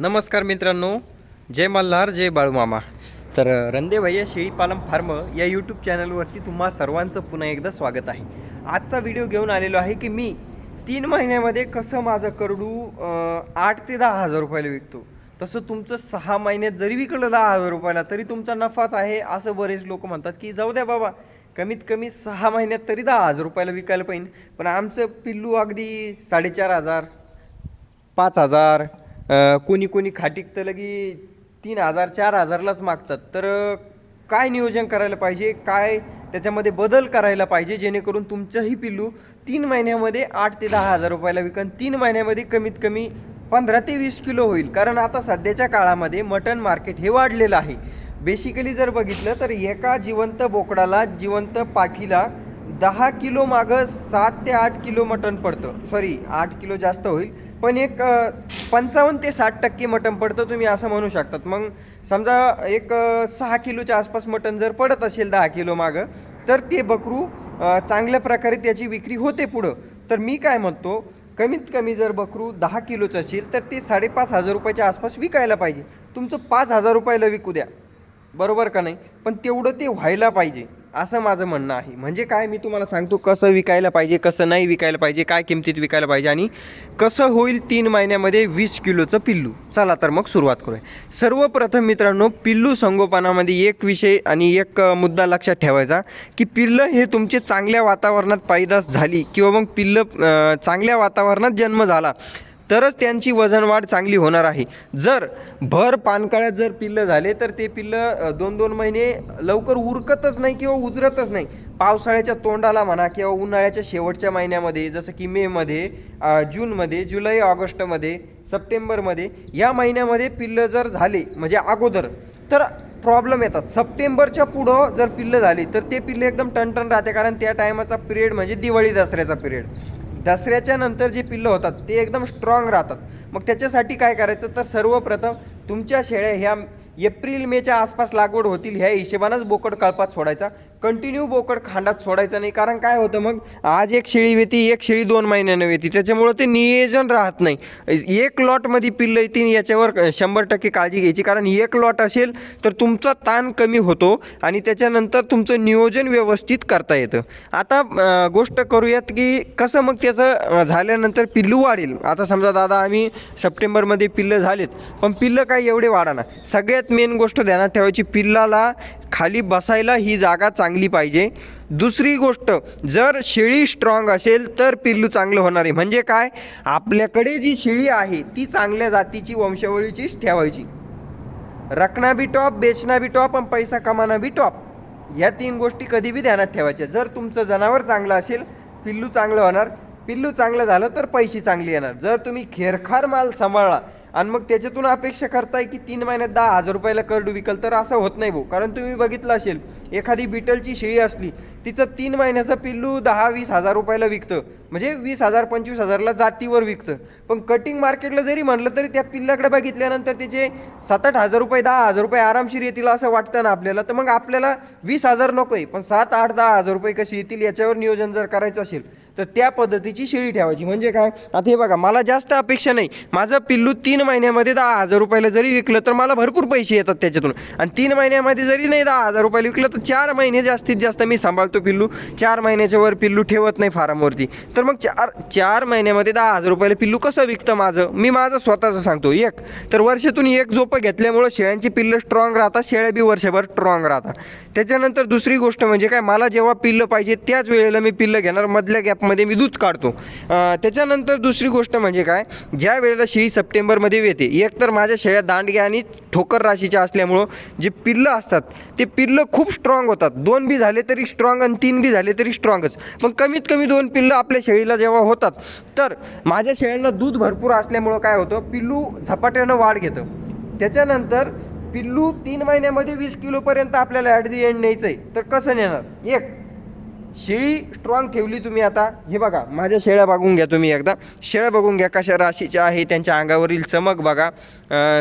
नमस्कार मित्रांनो जय मल्हार जय बाळूमामा. तर रंदे भैया शेळीपालन फार्म या यूट्यूब चॅनलवरती तुम्हा सर्वांचं पुन्हा एकदा स्वागत आहे. आजचा व्हिडिओ घेऊन आलेलो आहे की मी तीन महिन्यामध्ये कसं माझं करडू आठ ते दहा हजार रुपयाला विकतो. तसं तुमचं सहा महिन्यात जरी विकलं दहा हजार रुपयाला तरी तुमचा नफाच आहे असं बरेच लोक म्हणतात की जाऊ द्या बाबा कमीत कमी सहा महिन्यात तरी दहा हजार रुपयाला विकायला पाहिजे. पण आमचं पिल्लू अगदी साडेचार हजार पाच हजार कोणी कोणी खाटीक तर लगी तीन हजार चार हजारलाच मागतात. तर काय नियोजन करायला पाहिजे? काय त्याच्यामध्ये बदल करायला पाहिजे? जेणेकरून तुमचंही पिल्लू तीन महिन्यामध्ये आठ ते दहा हजार रुपयाला विकन. तीन महिन्यामध्ये कमीत कमी पंधरा ते वीस किलो होईल. कारण आता सध्याच्या काळामध्ये मटन मार्केट हे वाढलेलं आहे. बेसिकली जर बघितलं तर एका जिवंत बोकडाला जिवंत पाठीला दहा किलो मागं सात ते आठ किलो मटण पडतं. सॉरी आठ किलो जास्त होईल. पण एक पंचावन्न ते साठ टक्के मटण पडतं तुम्ही असं म्हणू शकतात. मग समजा एक सहा किलोच्या आसपास मटण जर पडत असेल दहा किलो मागं तर ते बकरू चांगल्या प्रकारे त्याची विक्री होते पुढं. तर मी काय म्हणतो कमीत कमी जर बकरू दहा किलोचं असेल तर ते साडेपाच हजार रुपयाच्या आसपास विकायला पाहिजे. तुमचं पाच हजार रुपयाला विकू द्या. बरोबर का नाही? पण तेवढं ते व्हायला पाहिजे. असं माझं म्हणणं आहे. म्हणजे काय? मी तुम्हाला सांगतो कसं विकायला पाहिजे कसं नाही विकायला पाहिजे काय किमतीत विकायला पाहिजे आणि कसं होईल तीन महिन्यामध्ये वीस किलोचं पिल्लू. चला तर मग सुरुवात करूया. सर्वप्रथम मित्रांनो पिल्लू संगोपनामध्ये एक विषय आणि एक मुद्दा लक्षात ठेवायचा की पिल्लं हे तुमचे चांगल्या वातावरणात पैदास झाली किंवा मग पिल्लं चांगल्या वातावरणात जन्म झाला. तरच त्यांची वजन वाढ चांगली होणार आहे. जर भर पानकाळ्यात जर पिल्लं झाले तर ते पिल्लं दोन दोन महिने लवकर उरकतच नाही किंवा उजरतच नाही. पावसाळ्याच्या तोंडाला म्हणा किंवा उन्हाळ्याच्या शेवटच्या महिन्यामध्ये जसं की मेमध्ये जूनमध्ये जुलै ऑगस्टमध्ये सप्टेंबरमध्ये या महिन्यामध्ये पिल्लं जर झाले म्हणजे अगोदर तर प्रॉब्लेम येतात. सप्टेंबरच्या पुढं जर पिल्लं झाली तर ते पिल्लं एकदम टणटण राहते कारण त्या टायमाचा पिरियड म्हणजे दिवाळी दसऱ्याचा पिरियड. दसऱ्याच्या नंतर जे पिल्लं होतात ते एकदम स्ट्रॉंग राहतात. मग त्याच्यासाठी काय करायचं? तर सर्वप्रथम तुमच्या शेळ्या ह्या एप्रिल मेच्या आसपास लागवड होतील ह्या हिशेबानंच बोकड कळपात सोडायचा. कंटिन्यू बोकड खांडात सोडायचं नाही. कारण काय होतं मग आज एक शेळी वेती एक शेळी दोन महिन्यानं वेती. त्याच्यामुळं ते नियोजन राहत नाही. एक लॉटमध्ये पिल्लं येतील याच्यावर शंभर टक्के काळजी घ्यायची. कारण एक लॉट असेल तर तुमचा ताण कमी होतो आणि त्याच्यानंतर तुमचं नियोजन व्यवस्थित करता येतं. आता गोष्ट करूयात की कसं मग त्याचं झाल्यानंतर पिल्लू वाढेल. आता समजा दादा आम्ही सप्टेंबरमध्ये पिल्लं झालेत. पण पिल्लं काय एवढे वाढाना सगळ्यात मेन गोष्ट ध्यानात ठेवायची पिल्लाला खाली बसायला ही जागा चांगली पाहिजे. दुसरी गोष्ट जर शेळी स्ट्रॉंग असेल तर पिल्लू चांगलं होणार आहे. म्हणजे काय? आपल्याकडे जी शेळी आहे ती चांगल्या जातीची वंशावळीचीच ठेवायची. रकना बी टॉप बेचना बी टॉप आणि पैसा कमाना बी टॉप ह्या तीन गोष्टी कधी बी ध्यानात ठेवायच्या. जर तुमचं जनावर चांगलं असेल पिल्लू चांगलं होणार. पिल्लू चांगलं झालं तर पैसे चांगले येणार. जर तुम्ही खेरखार माल सांभाळला आणि मग त्याच्यातून अपेक्षा करताय की तीन महिन्यात दहा हजार रुपयाला करडू विकल तर असं होत नाही भाऊ. कारण तुम्ही बघितलं असेल एखादी बिटलची शेळी असली तिचं तीन महिन्याचं पिल्लू दहा वीस हजार रुपयाला विकतं. म्हणजे वीस हजार पंचवीस हजारला जातीवर विकतं. पण कटिंग मार्केटला जरी म्हणलं तरी त्या पिल्लाकडे बघितल्यानंतर त्याचे सात आठ हजार रुपये दहा हजार रुपये आरामशीर येतील असं वाटतं ना आपल्याला. तर मग आपल्याला वीस हजार नको आहे पण सात आठ दहा हजार रुपये कशी येतील याच्यावर नियोजन जर करायचं असेल तर त्या पद्धतीची शेळी ठेवायची. म्हणजे काय? आता हे बघा मला जास्त अपेक्षा नाही. माझं पिल्लू तीन महिन्यामध्ये दहा हजार रुपयाला जरी विकलं तर मला भरपूर पैसे येतात त्याच्यातून. आणि तीन महिन्यामध्ये जरी नाही दहा हजार रुपयाला विकलं तर चार महिने जास्तीत जास्त मी सांभाळतो पिल्लू. चार महिन्याच्या वर पिल्लू ठेवत नाही फार्मवरती. तर मग चार चार महिन्यामध्ये दहा हजार रुपयाला पिल्लू कसं विकतं माझं? मी माझं स्वतःचं सांगतो. एक तर वर्षातून एक झोपं घेतल्यामुळं शेळ्यांची पिल्लं स्ट्रॉंग राहतात शेळ्या बी वर्षभर स्ट्रॉंग राहतात. त्याच्यानंतर दुसरी गोष्ट म्हणजे काय? मला जेव्हा पिल्लं पाहिजे त्याच वेळेला मी पिल्लं घेणार. मधल्या गॅप गॅपमध्ये मी दूध काढतो. त्याच्यानंतर दुसरी गोष्ट म्हणजे काय? ज्या वेळेला शेळी सप्टेंबरमध्ये येते एक तर माझ्या शेळ्या दांडग्या आणि ठोकर राशीच्या असल्यामुळं जे पिल्लं असतात ते पिल्लं खूप स्ट्रॉंग होतात. दोन बी झाले तरी स्ट्रॉंग आणि तीन बी झाले तरी स्ट्रॉंगच पण कमीत कमी दोन पिल्लं आपल्या शेळीला जेव्हा होतात तर माझ्या शेळ्यांना दूध भरपूर असल्यामुळं काय होतं? पिल्लू झपाट्यानं वाढ घेतं. त्याच्यानंतर पिल्लू तीन महिन्यामध्ये वीस किलोपर्यंत आपल्याला ॲट दी एंड न्यायचं आहे तर कसं नेणार? एक शेळी स्ट्रॉंग ठेवली तुम्ही आता. हे बघा माझ्या शेळ्या बघून घ्या तुम्ही एकदा. शेळ्या बघून घ्या कशा राशीच्या आहे त्यांच्या अंगावरील चमक बघा.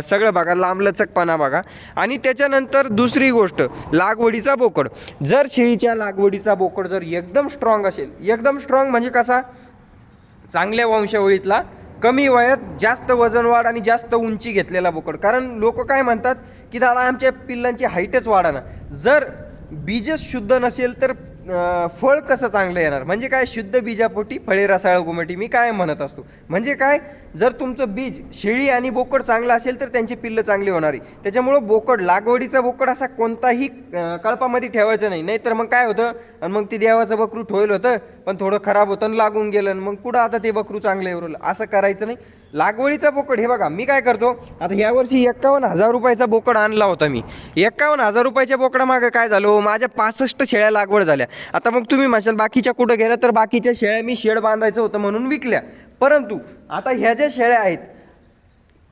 सगळं बघा लांबलचकपणा बघा. आणि त्याच्यानंतर दुसरी गोष्ट लागवडीचा बोकड. जर शेळीच्या लागवडीचा बोकड जर एकदम स्ट्रॉंग असेल एकदम स्ट्रॉंग म्हणजे कसा? चांगल्या वंशावळीतला कमी वयात जास्त वजनवाढ आणि जास्त उंची घेतलेला बोकड. कारण लोक काय म्हणतात की दादा आमच्या पिल्लांची हाईटच वाढाना जर बीजच शुद्ध नसेल तर फळ कसं चांगलं येणार? म्हणजे काय शुद्ध बीजापोटी फळे रसाळ गुमटी मी काय म्हणत असतो? म्हणजे काय? जर तुमचं बीज शेळी आणि बोकड चांगलं असेल तर त्यांची पिल्लं चांगली होणार. त्याच्यामुळं बोकड लागवडीचा बोकड असा कोणताही कळपामध्ये ठेवायचं नाही. नाहीतर मग काय होतं? आणि मग ते देवाचं बकरू ठेवलं होतं पण थोडं खराब होतं आणि लागून गेलं आणि मग कुठं आता ते बकरू चांगलं एवढं असं करायचं नाही. लागवडीचा बोकड हे बघा मी काय करतो? आता यावर्षी एक्कावन्न हजार रुपयाचा बोकड आणला होता मी. एक्कावन्न हजार रुपयाच्या बोकडामागं काय झालं? हो, माझ्या पासष्ट शेळ्या लागवड झाल्या. आता मग तुम्ही म्हणाल बाकीच्या कुठं गेल्या तर बाकीच्या शेळ्या मी शेड बांधायचं होतं म्हणून विकल्या. परंतु आता ह्या ज्या शेळ्या आहेत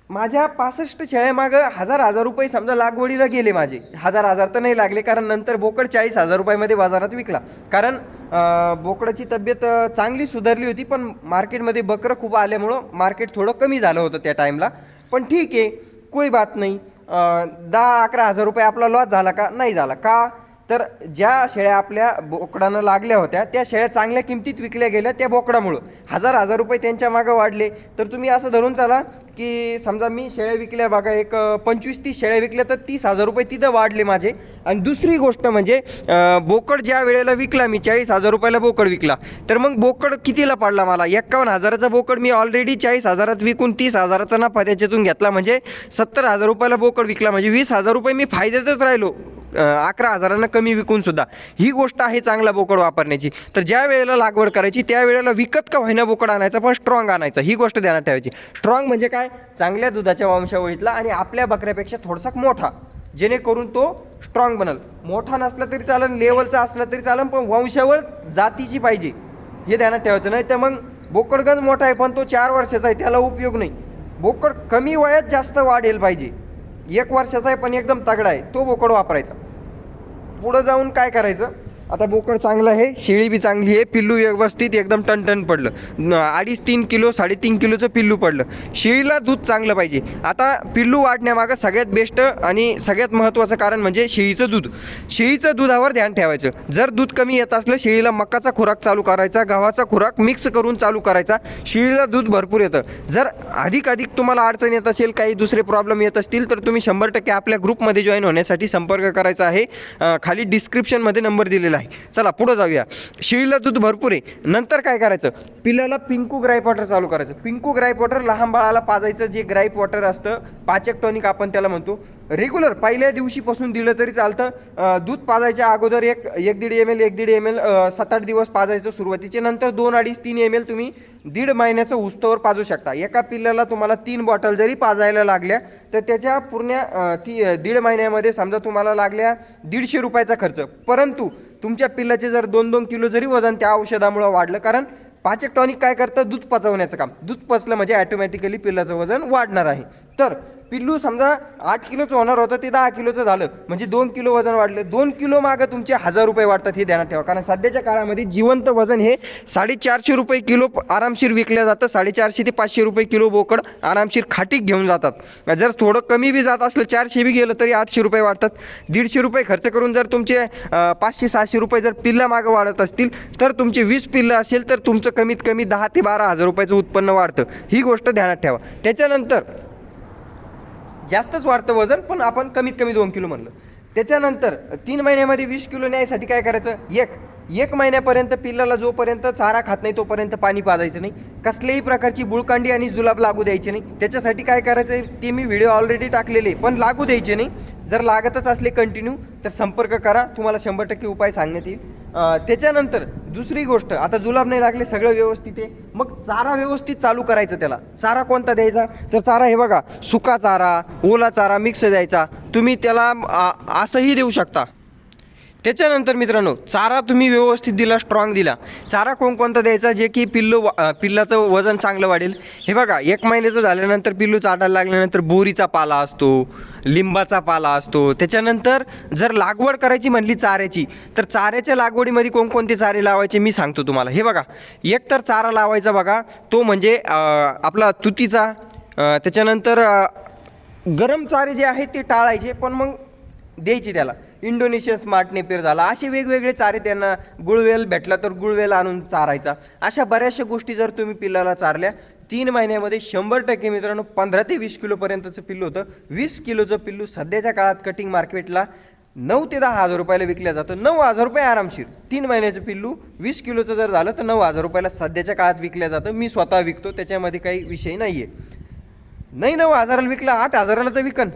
माझ्या पासष्ट शेळ्यामागं हजार हजार रुपये समजा लागवडीला गेले माझे. हजार हजार तर नाही लागले कारण नंतर बोकड चाळीस हजार रुपयामध्ये बाजारात विकला. कारण बोकडाची तब्येत चांगली सुधारली होती पण मार्केटमध्ये बकरं खूप आल्यामुळं मार्केट थोडं कमी झालं होतं त्या टाईमला. पण ठीक आहे कोई बात नाही. दहा अकरा हजार रुपये आपला लॉस झाला का? नाही झाला. का? तर ज्या शेळ्या आपल्या बोकडानं लागल्या होत्या त्या शेळ्या चांगल्या किमतीत विकल्या गेल्या त्या बोकडामुळं. हजार हजार रुपये त्यांच्या मागं वाढले. तर तुम्ही असं धरून चाला की समजा मी शेळ्या विकल्या बघा एक पंचवीस तीस शेळ्या विकल्या तर तीस हजार रुपये तिथं वाढले माझे. आणि दुसरी गोष्ट म्हणजे बोकड ज्या वेळेला विकला मी चाळीस हजार रुपयाला बोकड विकला तर मग बोकड कितीला पडला मला? एक्कावन्न हजाराचा बोकड मी ऑलरेडी चाळीस हजारात विकून तीस हजाराचा नफा त्याच्यातून घेतला म्हणजे सत्तर हजार रुपयाला बोकड विकला म्हणजे वीस हजार रुपये मी फायद्यातच राहिलो अकरा हजारांना कमी विकून सुद्धा. ही गोष्ट आहे चांगला बोकड वापरण्याची. तर ज्या वेळेला लागवड करायची त्या वेळेला विकत का व्हायना बोकड आणायचा पण स्ट्रॉंग आणायचा ही गोष्ट ध्यानात ठेवायची. स्ट्रॉंग म्हणजे काय? काय? चांगल्या दुधाच्या वंशावळीतला आणि आपल्या बकऱ्यापेक्षा थोडासा मोठा जेणेकरून तो स्ट्रॉंग बनल. मोठा नसला तरी चालेल लेवलचा असला तरी चालेल पण वंशावळ जातीची पाहिजे. हे ध्यानात ठेवायचं नाही तर मग बोकडगंज मोठा आहे पण तो चार वर्षाचा आहे त्याला उपयोग नाही. बोकड कमी वयात जास्त वाढेल पाहिजे. एक वर्षाचा आहे पण एकदम तगडा आहे तो बोकड वापरायचा. पुढं जाऊन काय करायचं? आता बोकड चांगलं आहे शेळी बी चांगली आहे पिल्लू व्यवस्थित एकदम टनटन पडलं. अडीच तीन किलो साडेतीन किलोचं पिल्लू पडलं. शेळीला दूध चांगलं पाहिजे. आता पिल्लू वाढण्यामागं सगळ्यात बेस्ट आणि सगळ्यात महत्त्वाचं कारण म्हणजे शेळीचं दूध. शेळीचं दुधावर ध्यान ठेवायचं. जर दूध कमी येत असलं शेळीला मकाचा खुराक चालू करायचा गव्हाचा खुराक मिक्स करून चालू करायचा शेळीला दूध भरपूर येतं. जर अधिक अधिक तुम्हाला अडचण येत असेल काही दुसरे प्रॉब्लेम येत असतील तर तुम्ही शंभर टक्के आपल्या ग्रुपमध्ये जॉईन होण्यासाठी संपर्क करायचा आहे. खाली डिस्क्रिप्शनमध्ये नंबर दिलेला आहे. चला पुढं जाऊया. शेळीला दूध भरपूर आहे. नंतर काय करायचं? पिल्याला पिंकू ग्राईप वॉटर चालू करायचं. पिंकू ग्राईप वॉटर लहान बाळाला पाजायचं जे ग्राईप वॉटर असतं पाचक टॉनिक आपण त्याला म्हणतो. रेग्युलर पहिल्या दिवशीपासून दिलं तरी चालतं. दूध पाजायच्या अगोदर एक एक दीड एम एल एक दीड एम एल सात आठ दिवस पाजायचं सुरुवातीचे. नंतर दोन अडीच तीन एम एल तुम्ही दीड महिन्याचं उस्तवर पाजू शकता. एका पिल्ल्याला तुम्हाला तीन बॉटल जरी पाजायला लागल्या तर त्याच्या पूर्ण ती दीड महिन्यामध्ये समजा तुम्हाला लागल्या दीडशे रुपयाचा खर्च. परंतु तुमच्या पिल्लाचे जर दोन दोन किलो जरी वजन त्या औषधामुळं वाढलं कारण पाचक टॉनिक काय करतं? दूध पचवण्याचं काम. दूध पचलं म्हणजे ॲटोमॅटिकली पिल्लाचं वजन वाढणार आहे. तर पिल्लू समजा आठ किलोचं होणार होतं ते दहा किलोचं झालं. म्हणजे दोन किलो वजन वाढलं. दोन किलो मागं तुमचे हजार रुपये वाढतात हे ध्यानात ठेवा. कारण सध्याच्या काळामध्ये जिवंत वजन हे साडेचारशे रुपये किलो आरामशीर विकल्या जातं. साडेचारशे ते पाचशे रुपये किलो बोकड आरामशीर खाटीक घेऊन जातात. जर थोडं कमी बी जात असलं चारशे बी गेलं तरी आठशे रुपये वाढतात. दीडशे रुपये खर्च करून जर तुमचे पाचशे सहाशे रुपये जर पिल्ला मागं वाढत असतील तर तुमचे वीस पिल्लं असेल तर तुमचं कमीत कमी दहा ते बारा हजार रुपयाचं उत्पन्न वाढतं. ही गोष्ट ध्यानात ठेवा. त्याच्यानंतर जास्तच वाढतं वजन पण आपण कमीत कमी दोन किलो म्हणलं. त्याच्यानंतर तीन महिन्यामध्ये वीस किलो न्यायसाठी काय करायचं? एक एक महिन्यापर्यंत पिल्लाला जोपर्यंत चारा खात नाही तोपर्यंत पाणी पाजायचं नाही. कसल्याही प्रकारची बुळकांडी आणि जुलाब लागू द्यायचे नाही. त्याच्यासाठी काय करायचं आहे ते मी व्हिडिओ ऑलरेडी टाकलेले पण लागू द्यायचे नाही. जर लागतच असले कंटिन्यू तर संपर्क करा. तुम्हाला शंभर टक्के उपाय सांगण्यात येईल. त्याच्यानंतर दुसरी गोष्ट आता जुलाब नाही लागले सगळं व्यवस्थित आहे. मग चारा व्यवस्थित चालू करायचं त्याला. चारा कोणता द्यायचा? तर चारा हे बघा सुका चारा ओला चारा मिक्स द्यायचा. तुम्ही त्याला आ, असंही देऊ शकता. त्याच्यानंतर मित्रांनो चारा तुम्ही व्यवस्थित दिला स्ट्रॉंग दिला. चारा कोणकोणता द्यायचा? जे की पिल्लू पिल्लाचं वजन चांगलं वाढेल. हे बघा एक महिन्याचं झाल्यानंतर पिल्लू चाटायला लागल्यानंतर बोरीचा पाला असतो लिंबाचा पाला असतो. त्याच्यानंतर जर लागवड करायची म्हणली चाऱ्याची तर चाऱ्याच्या लागवडीमध्ये कोणकोणते चारे लावायचे मी सांगतो तुम्हाला. हे बघा एक तर चारा लावायचा बघा तो म्हणजे आपला तुतीचा त्याच्यानंतर गरम चारे जे आहेत ते टाळायचे पण मग द्यायची त्याला. इंडोनेशियन स्मार्ट नेपियर झाला. असे वेगवेगळे चारे त्यांना गुळवेल भेटला तर गुळवेल आणून चारायचा. अशा बऱ्याचशा गोष्टी जर तुम्ही पिल्लाला चारल्या तीन महिन्यामध्ये शंभर टक्के मित्रांनो पंधरा ते वीस किलोपर्यंतचं पिल्लू होतं. वीस किलोचं पिल्लू सध्याच्या काळात कटिंग मार्केटला नऊ ते दहा हजार रुपयाला विकलं जातं. नऊ हजार रुपये आरामशीर. तीन महिन्याचं पिल्लू वीस किलोचं जर झालं तर नऊ हजार रुपयाला सध्याच्या काळात विकलं जातं. मी स्वतः विकतो त्याच्यामध्ये काही विषय नाही आहे नाही नऊ हजाराला विकला आठ हजाराला तर विकन.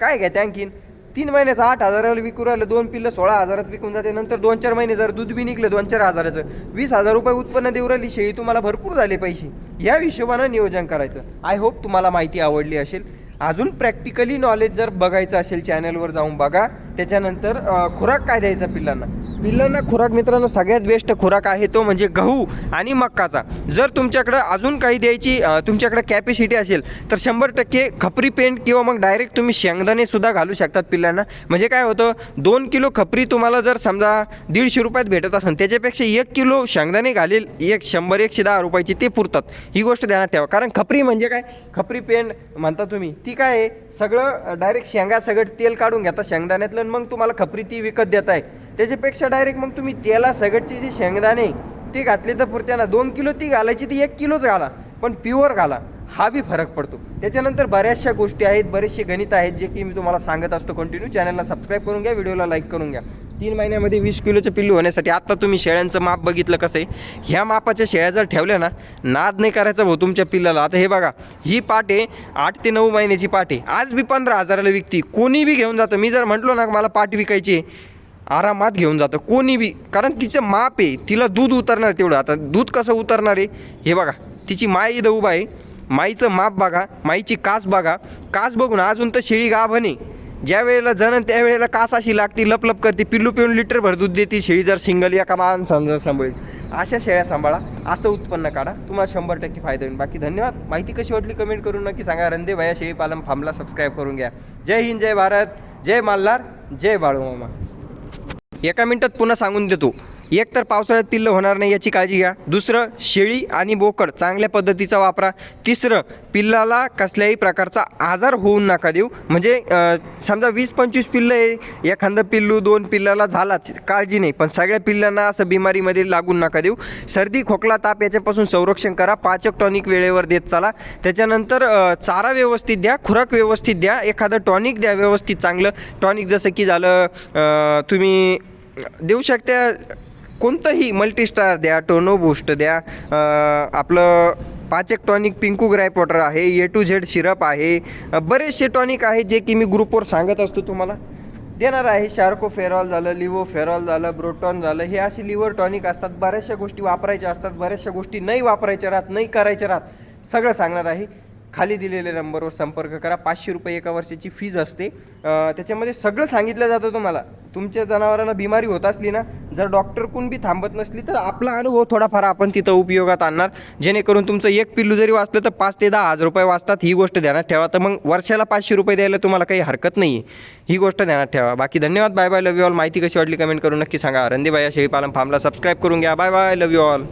काय घ्या त्या आणखीन तीन महिन्याचं आठ हजाराला विकू राहिलं दोन पिल्लं सोळा हजारात विकून जाते. नंतर दोन चार महिने जर दूध बी निघलं दोन चार हजाराचं. वीस हजार रुपये उत्पन्न देऊ राहिली शेळी तुम्हाला भरपूर झाले पैसे. या हिशोबानं नियोजन करायचं. आय होप तुम्हाला माहिती आवडली असेल. अजून प्रॅक्टिकली नॉलेज जर बघायचं असेल चॅनलवर जाऊन बघा. त्याच्यानंतर खुराक काय द्यायचा पिल्लांना? पिल्लांना खुराक मित्रांनो सगळ्यात बेस्ट खुराक आहे तो म्हणजे गहू आणि मक्काचा. जर तुमच्याकडं अजून काही द्यायची तुमच्याकडं कॅपॅसिटी असेल तर शंभर टक्के खपरी पेंट किंवा मग डायरेक्ट तुम्ही शेंगदाणेसुद्धा घालू शकतात पिल्लांना. म्हणजे काय होतं दोन किलो खपरी तुम्हाला जर समजा दीडशे रुपयात भेटत असेल त्याच्यापेक्षा एक किलो शेंगदाणे घालेल एक शंभर एकशे दहा रुपयाची ते पुरतात. ही गोष्ट ध्यानात ठेवा. कारण खपरी म्हणजे काय? खपरी पेंट म्हणता तुम्ही. ती काय आहे? सगळं डायरेक्ट शेंगा सगळं तेल काढून घेता शेंगदाण्यातलं मग तुम्हाला खपरी ती विकत देत आहे त्याच्यापेक्षा डायरेक्ट मग तुम्ही तेला सगळची जी शेंगदाणे ते घातले तर पुरत्याना दोन किलो ती घालायची ती एक किलोच घाला पण प्युअर घाला. हा बी फरक पडतो. त्याच्यानंतर बऱ्याचशा गोष्टी आहेत बरेचसे गणित आहेत जे की मी तुम्हाला सांगत असतो कंटिन्यू चॅनलला सबस्क्राईब करून घ्या व्हिडिओला लाईक करून घ्या. तीन महिन्यामध्ये वीस किलोचं पिल्लू होण्यासाठी आत्ता तुम्ही शेळ्यांचं माप बघितलं कसं आहे? ह्या मापाच्या शेळ्या जर ठेवल्या ना नाद नाही करायचा भाऊ तुमच्या पिल्लाला. आता हे बघा ही पाट आहे आठ ते नऊ महिन्याची पाट आहे. आज बी पंधरा हजाराला विकती. कोणी बी घेऊन जातं. मी जर म्हटलो ना मला पाट विकायची आहे आरामात घेऊन जातं. कोणी बी कारण तिचं माप आहे तिला दूध उतरणार तेवढं. आता दूध कसं उतरणार आहे हे बघा. तिची माय इथं उभा आहे. माईचं माप बघा माईची कास बघा. कास बघून अजून तर शेळी गाभण आहे. ज्या वेळेला जणन त्यावेळेला कास अशी लागते लपलप करते. पिल्लू पिऊन लिटर भर दूध देते. शेळी जर सिंगल एका समजा सांभाळेल. अशा शेळ्या सांभाळा. असं उत्पन्न काढा. तुम्हाला शंभर टक्के फायदा होईल. बाकी धन्यवाद. माहिती कशी वाटली कमेंट करून नक्की सांगा. रंदे भया शेळी पालन फार्मला सबस्क्राईब करून घ्या. जय हिंद जय भारत. जय मल्हार. जय बाळूमामा. एका मिनटात पुन्हा सांगून देतो. एक तर पावसाळ्यात पिल्लं होणार नाही याची काळजी घ्या. दुसरं शेळी आणि बोकड चांगल्या पद्धतीचा वापरा. तिसरं पिल्लाला कसल्याही प्रकारचा आजार होऊ नका देऊ. म्हणजे समजा वीस पंचवीस पिल्लं आहे एखादं पिल्लू दोन पिल्लाला झालाच काळजी नाही. पण सगळ्या पिल्लांना असं बिमारीमध्ये लागून नका देऊ. सर्दी खोकला ताप याच्यापासून संरक्षण करा. पाचक टॉनिक वेळेवर देत चाला. त्याच्यानंतर चारा व्यवस्थित द्या खुराक व्यवस्थित द्या. एखादं टॉनिक द्या व्यवस्थित चांगलं. टॉनिक जसं की झालं तुम्ही देऊ शकत्या कोणतंही मल्टीस्टार द्या टोनो बूस्ट द्या आपलं पाच एक टॉनिक पिंकू ग्राय वॉटर आहे ए टू झेड सिरप आहे बरेचसे टॉनिक आहेत जे की मी ग्रुपवर सांगत असतो तुम्हाला. देणार आहे शार्को फेरॉल झालं लिव्हो फेरॉल झालं ब्रोटॉन झालं हे असे लिव्हर टॉनिक असतात बऱ्याचशा गोष्टी वापरायच्या असतात बऱ्याचशा गोष्टी नाही वापरायच्या राहत नाही करायच्या राहत सगळं सांगणार आहे. खाली दिलेल्या नंबरवर संपर्क करा. पाचशे रुपये एका वर्षाची फीज असते. त्याच्यामध्ये सगळं सांगितलं जातं तुम्हाला. तुमच्या जनावरांना बिमारी होत असली ना जर डॉक्टर कोण बी थांबत नसली तर आपला अनुभव थोडाफार आपण तिथं उपयोगात आणणार. जेणेकरून तुमचं एक पिल्लू जरी वाचलं तर पाच ते दहा हजार रुपये वाचतात. ही गोष्ट ध्यानात ठेवा. तर मग वर्षाला पाचशे रुपये द्यायला तुम्हाला काही हरकत नाही आहे ही गोष्ट ध्यानात ठेवा. बाकी धन्यवाद. Bye bye love you all माहिती कशी वाटली कमेंट करून नक्की सांगा. रंदीबाई शेळीपालन फार्मला सबस्क्राईब करून घ्या. Bye bye love you all